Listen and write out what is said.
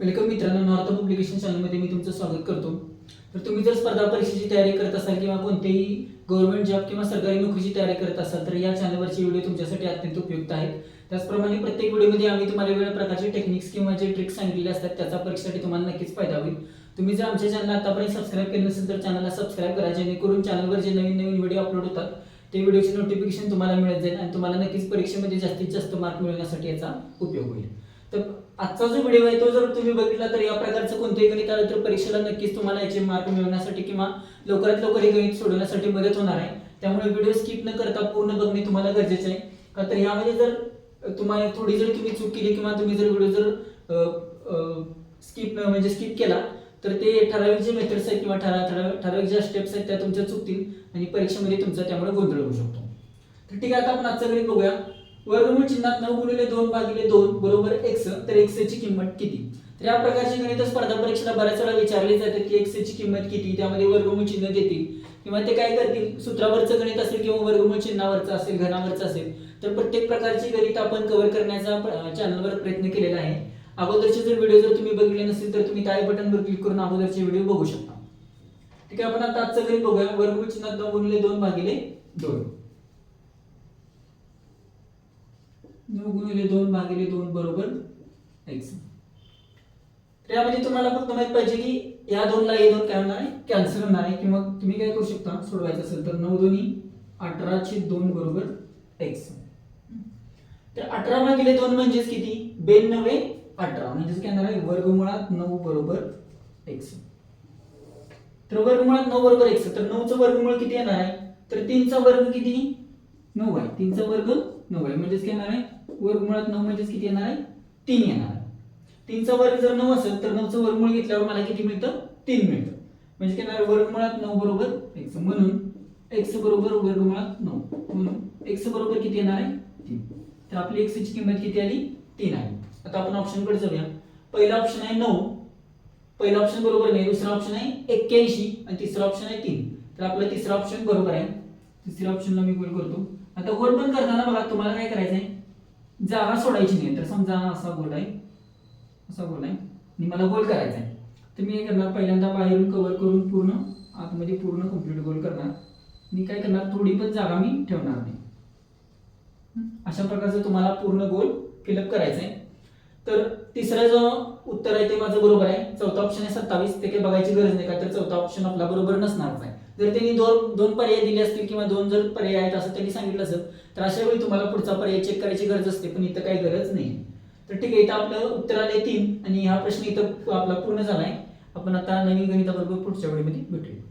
म्हणजे वेलकम मित्रांनो north publication चॅनलमध्ये मी तुमचं स्वागत करतो. तर तुम्ही जर स्पर्धा परीक्षेची तयारी करत असाल किंवा कोणतेही गव्हर्नमेंट जॉब किंवा सरकारी नोकरीची तयारी करत असाल तर या चॅनलवरचे व्हिडिओ तुमच्यासाठी अत्यंत उपयुक्त आहेत. त्याचप्रमाणे प्रत्येक व्हिडिओमध्ये आम्ही तुम्हाला वेगळ्या प्रकारचे टेक्निक्स किंवा जे ट्रिक्स सांगितलेले असतात त्याचा परीक्षेसाठी तुम्हाला नक्कीच फायदा होईल. तुम्ही जर आमच्या चॅनल आतापर्यंत सबस्क्राईब केलं नसेल तर चॅनलला सबस्क्राईब करा जेणेकरून चॅनलवर जे नवीन नवीन व्हिडिओ अपलोड होतात ते व्हिडिओचे नोटिफिकेशन तुम्हाला मिळत जाईल आणि तुम्हाला नक्कीच परीक्षेमध्ये जास्तीत जास्त मार्क मिळवण्यासाठी याचा उपयोग होईल. तर आजचा जो व्हिडिओ आहे तो जर तुम्ही बघितला तर या प्रकारचं कोणतंही गणित आलं तर परीक्षेला नक्कीच तुम्हाला याचे मार्क मिळवण्यासाठी किंवा लवकरात लवकर हे गणित सोडवण्यासाठी मदत होणार आहे. त्यामुळे व्हिडिओ स्किप न करता पूर्ण बघणे तुम्हाला गरजेचे आहे. का तर यामध्ये जर तुम्हाला थोडी जर तुम्ही चूक केली किंवा तुम्ही जर व्हिडिओ जर स्किप म्हणजे स्किप केला तर ते ठराविक जे मेथड्स आहेत किंवा ठरा ठराविक ठराविक ज्या स्टेप्स आहेत त्या तुमच्या चुकतील आणि परीक्षेमध्ये तुमचा त्यामुळे गोंधळ होऊ शकतो. तर ठीक आहे आता आपण आजचा गणित बघूया. वर्गमूळ चिन्हात नऊ गुणिले दोन भागिले दोन बरोबर एक्स तर एक्स ची किंमत किती? तर या प्रकारची गणित स्पर्धा परीक्षेला बऱ्याच वेळा विचारले जाते की एक्स ची किंमत किती? त्यामध्ये वर्गमूळ चिन्ह देतील किंवा ते काय करतील? सूत्रावरचं गणित असेल किंवा वर्गमूळ चिन्हावरचं असेल घनावरचं असेल तर प्रत्येक प्रकारची गणित आपण कव्हर करण्याचा चॅनलवर प्रयत्न केलेला आहे. अगोदरचे जर व्हिडिओ जर तुम्ही बघितले नसेल तर तुम्ही काय बटनवर क्लिक करून अगोदरचे व्हिडिओ बघू शकता. ठीक आहे आपण आता आजचं गणित बघूया. वर्गमूळ चिन्हात नऊ गुणिले दोन भागिले दोन. नऊ गुणिले दोन भागिले दोन बरोबर एक्स तर यामध्ये तुम्हाला फक्त माहीत पाहिजे की या दोनला हे दोन काय होणार? आहे कॅन्सल होणार आहे. किंवा तुम्ही काय करू शकता? सोडवायचं असेल तर नऊ दोन्ही अठराशे दोन बरोबर एक्स तर अठरा भागिले दोन म्हणजेच किती? बेनव्वे अठरा. म्हणजेच काय येणार आहे? वर्गमुळात नऊ बरोबर एक्स तर वर्गमुळात नऊ बरोबर एक्स तर नऊचं वर्गमूळ किती येणार आहे? तर तीनचा वर्ग किती? नऊ आहे. तीनचा वर्ग नऊ आहे. म्हणजेच काय येणार आहे? वर्गमुळात नऊ म्हणजेच किती येणार आहे? तीन येणार आहे. तीनचा वर्ग जर नऊ असेल तर नऊचं वर्गमूळ घेतल्यावर मला किती मिळतं? तीन मिळतं. म्हणजे काय येणार आहे? वर्गमुळात नऊ बरोबर एक्स म्हणून एक्स बरोबर वर्गमुळात नऊ. म्हणून एक्स बरोबर किती येणार आहे? तीन. तर आपली एक्सची किंमत किती आली? तीन आहे. आता आपण ऑप्शनकडे जाऊया. पहिला ऑप्शन आहे नऊ. पहिला ऑप्शन बरोबर नाही. दुसरा ऑप्शन आहे एक्क्याऐंशी. आणि तिसरा ऑप्शन आहे तीन. तर आपला तिसरा ऑप्शन बरोबर आहे. तिसऱ्या ऑप्शनला मी गोल करतो. आता गोल पण करताना बघा तुम्हाला काय करायचं आहे जागा सोडायची नाही. तर समजा असा गोल आहे. असा गोल आहे. आणि मला गोल करायचा आहे तर मी काय करणार? पहिल्यांदा बाहेरून कव्हर करून पूर्ण आतमध्ये पूर्ण कंप्लीट गोल करणार. मी काय करणार? थोडी पण जागा मी ठेवणार नाही. अशा प्रकारचं तुम्हाला पूर्ण गोल फिलअप करायचं आहे तर तिसरा जो उत्तर आहे ते माझं बरोबर आहे. चौथा ऑप्शन आहे सत्तावीस. ते काही बघायची गरज नाही का? तर चौथा ऑप्शन आपला बरोबर नसणारच आहे. जर त्यांनी दोन दोन पर्याय दिले असतील किंवा दोन जर पर्याय आहेत असं त्यांनी सांगितलं असेल तर अशा वेळी तुम्हाला पुढचा पर्याय चेक करायची गरज असते. पण इथं काही गरज नाही. तर ठीक आहे इथं आपलं उत्तर आले तीन आणि हा प्रश्न इथं आपला पूर्ण झाला आहे आपण आता नवीन गणिताबरोबर पुढच्या वेळेमध्ये भेटूया.